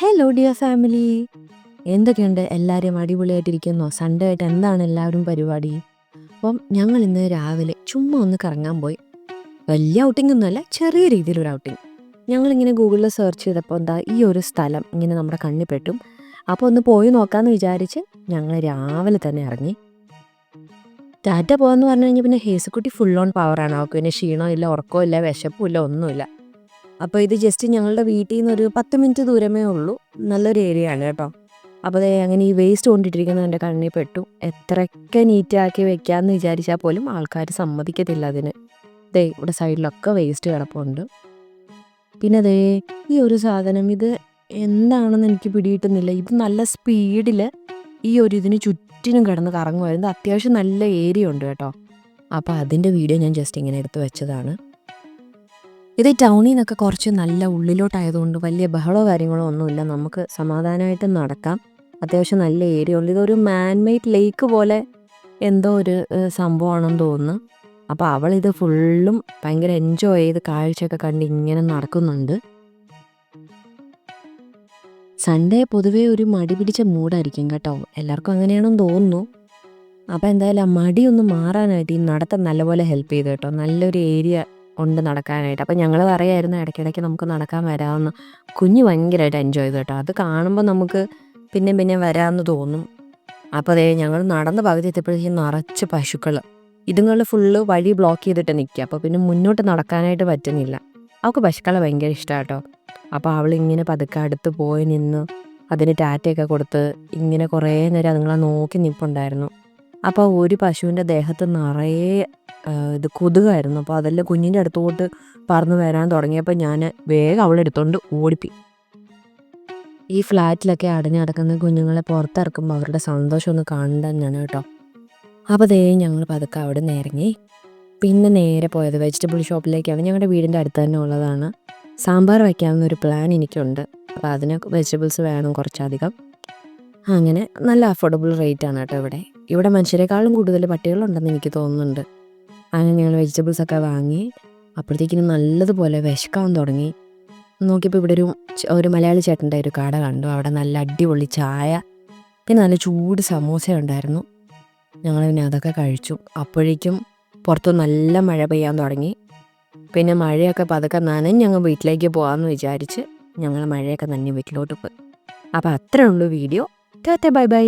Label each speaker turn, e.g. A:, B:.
A: Hello dear family എന്തൊക്കെയുണ്ട്? എല്ലാവരും അടിപൊളിയായിട്ടിരിക്കുന്നു? Sunday ആയിട്ട് എന്താണ് എല്ലാവരും പരിപാടി? അപ്പം ഞങ്ങൾ ഇന്ന് രാവിലെ ചുമ്മാ ഒന്ന് കറങ്ങാൻ പോയി. വലിയ ഔട്ടിംഗ് ഒന്നുമല്ല ചെറിയ രീതിയിലൊരു ഔട്ടിംഗ് ഞങ്ങളിങ്ങനെ ഗൂഗിളിൽ സെർച്ച് ചെയ്തപ്പോൾ എന്താ ഈ ഒരു സ്ഥലം ഇങ്ങനെ നമ്മുടെ കണ്ണിൽ പെട്ടും. അപ്പോൾ ഒന്ന് പോയി നോക്കാമെന്ന് വിചാരിച്ച് ഞങ്ങൾ രാവിലെ തന്നെ ഇറങ്ങി. ടാറ്റ പോകാന്ന് പറഞ്ഞു കഴിഞ്ഞാൽ പിന്നെ ഹേസുക്കുട്ടി ഫുൾ ഓൺ പവറാണ് അവൾക്ക് പിന്നെ ക്ഷീണമില്ല ഉറക്കമില്ല വിശപ്പുമില്ല ഒന്നുമില്ല. അപ്പോൾ ഇത് ജസ്റ്റ് ഞങ്ങളുടെ വീട്ടിൽ നിന്ന് ഒരു പത്ത് മിനിറ്റ് ദൂരമേ ഉള്ളൂ. നല്ലൊരു ഏരിയ ആണ് കേട്ടോ. അപ്പോൾ ദേ അങ്ങനെ ഈ വേസ്റ്റ് കൊണ്ടിട്ടിരിക്കുന്നത് എന്റെ കണ്ണിൽ പെട്ടു. എത്രയൊക്കെ നീറ്റാക്കി വെക്കാമെന്ന് വിചാരിച്ചാൽ പോലും ആൾക്കാർ സമ്മതിക്കത്തില്ല അതിന്. ദേ ഇവിടെ സൈഡിലൊക്കെ വേസ്റ്റ് കിടപ്പുണ്ട്. പിന്നെ ദേ ഈ ഒരു സാധനം ഇത് എന്താണെന്ന് എനിക്ക് പിടികിട്ടുന്നില്ല. ഇത് നല്ല സ്പീഡിൽ ഈ ഒരു ഇതിന് ചുറ്റിനും കിടന്ന് കറങ്ങുമായിരുന്നു അത്യാവശ്യം നല്ല ഏരിയ ഉണ്ട് കേട്ടോ. അപ്പോൾ അതിന്റെ വീഡിയോ ഞാൻ ജസ്റ്റ് ഇങ്ങനെ എടുത്ത് വെച്ചതാണ്. ഇത് ടൗണിൽ നിന്നൊക്കെ കുറച്ച് നല്ല ഉള്ളിലോട്ടായതുകൊണ്ട് വലിയ ബഹളോ കാര്യങ്ങളോ ഒന്നുമില്ല. നമുക്ക് സമാധാനമായിട്ട് നടക്കാം. അത്യാവശ്യം നല്ല ഏരിയ ഉണ്ട് ഇതൊരു മാൻമെയ്ഡ് ലേക്ക് പോലെ എന്തോ ഒരു സംഭവമാണെന്ന് തോന്നുന്നു. അപ്പോൾ അവൾ ഇത് ഫുള്ളും ഭയങ്കര എൻജോയ് ചെയ്ത് കാഴ്ചയൊക്കെ കണ്ട് ഇങ്ങനെ നടക്കുന്നുണ്ട്. സൺഡേ പൊതുവേ ഒരു മടി പിടിച്ച മൂഡായിരിക്കും കേട്ടോ. എല്ലാവർക്കും അങ്ങനെയാണെന്ന് തോന്നുന്നു. അപ്പോൾ എന്തായാലും ആ മടിയൊന്ന് മാറാനായിട്ട് ഈ നടത്തം നല്ലപോലെ ഹെൽപ്പ് ചെയ്തു കേട്ടോ. നല്ലൊരു ഏരിയ ഉണ്ട് നടക്കാനായിട്ട്. അപ്പോൾ ഞങ്ങൾ പറയായിരുന്നു ഇടയ്ക്കിടയ്ക്ക് നമുക്ക് നടക്കാൻ വരാമെന്ന്. കുഞ്ഞ് ഭയങ്കരമായിട്ട് എൻജോയ് ചെയ്തു കേട്ടോ. അത് കാണുമ്പോൾ നമുക്ക് പിന്നെയും പിന്നെ വരാമെന്ന് തോന്നും. അപ്പോൾ അതേ ഞങ്ങൾ നടന്ന പകുതി എത്തിയപ്പോഴേക്കും നിറച്ച് പശുക്കൾ ഇതുങ്ങൾ ഫുള്ള് വഴി ബ്ലോക്ക് ചെയ്തിട്ട് നിൽക്കുക അപ്പോൾ പിന്നെ മുന്നോട്ട് നടക്കാനായിട്ട് പറ്റുന്നില്ല. അവൾക്ക് പശുക്കളെ ഭയങ്കര ഇഷ്ടമാണ് കേട്ടോ. അപ്പോൾ അവളിങ്ങനെ പതുക്കെ അടുത്ത് പോയി നിന്ന് അതിന് ടാറ്റയൊക്കെ കൊടുത്ത് ഇങ്ങനെ കുറേ നേരം അതുങ്ങളെ നോക്കി നിൽപ്പുണ്ടായിരുന്നു അപ്പോൾ ഒരു പശുവിന്റെ ദേഹത്ത് നിറയെ ഇത് കൊതുകായിരുന്നു. അപ്പോൾ അതെല്ലാം കുഞ്ഞിന്റെ അടുത്തോട്ട് പറന്ന് വരാൻ തുടങ്ങിയപ്പോൾ ഞാൻ വേഗം അവളെ എടുത്തുകൊണ്ട് ഓടിപ്പി ഈ ഫ്ലാറ്റിലൊക്കെ അടഞ്ഞു കിടക്കുന്ന കുഞ്ഞുങ്ങളെ പുറത്തിറക്കുമ്പോൾ അവരുടെ സന്തോഷം ഒന്ന് ഞാൻ കേട്ടോ. അപ്പോൾ ദേ ഞങ്ങൾ പതുക്കെ അവിടെ നിന്ന് ഇറങ്ങി. പിന്നെ നേരെ പോയത് വെജിറ്റബിൾ ഷോപ്പിലേക്കാണ്. ഞങ്ങളുടെ വീടിന്റെ അടുത്ത് തന്നെ ഉള്ളതാണ്. സാമ്പാർ വയ്ക്കാവുന്ന ഒരു പ്ലാൻ എനിക്കുണ്ട്. അപ്പോൾ അതിന് വെജിറ്റബിൾസ് വേണം കുറച്ചധികം. അങ്ങനെ നല്ല അഫോർഡബിൾ റേറ്റ് ആണ് കേട്ടോ ഇവിടെ. ഇവിടെ മനുഷ്യരെക്കാളും കൂടുതൽ പട്ടികളുണ്ടെന്ന് എനിക്ക് തോന്നുന്നുണ്ട്. അങ്ങനെ ഞങ്ങൾ വെജിറ്റബിൾസ് ഒക്കെ വാങ്ങി അപ്പോഴത്തേക്കിനും നല്ലതുപോലെ വിശക്കാൻ തുടങ്ങി. നോക്കിയപ്പോൾ ഇവിടെ ഒരു ഒരു മലയാളി ചേട്ടന്റെ ഒരു കട കണ്ടു. അവിടെ നല്ല അടിപൊളി ചായ പിന്നെ നല്ല ചൂട് സമോസ ഉണ്ടായിരുന്നു. ഞങ്ങൾ പിന്നെ അതൊക്കെ കഴിച്ചു. അപ്പോഴേക്കും പുറത്ത് നല്ല മഴ പെയ്യാൻ തുടങ്ങി. പിന്നെ മഴയൊക്കെ പതുക്കെ നനഞ്ഞ് ഞങ്ങൾ വീട്ടിലേക്ക് പോകാമെന്ന് വിചാരിച്ച് ഞങ്ങൾ മഴയൊക്കെ നനഞ്ഞ് വീട്ടിലോട്ട് പോയി. അപ്പോൾ അത്രേ ഉള്ളൂ വീഡിയോ. Bye bye.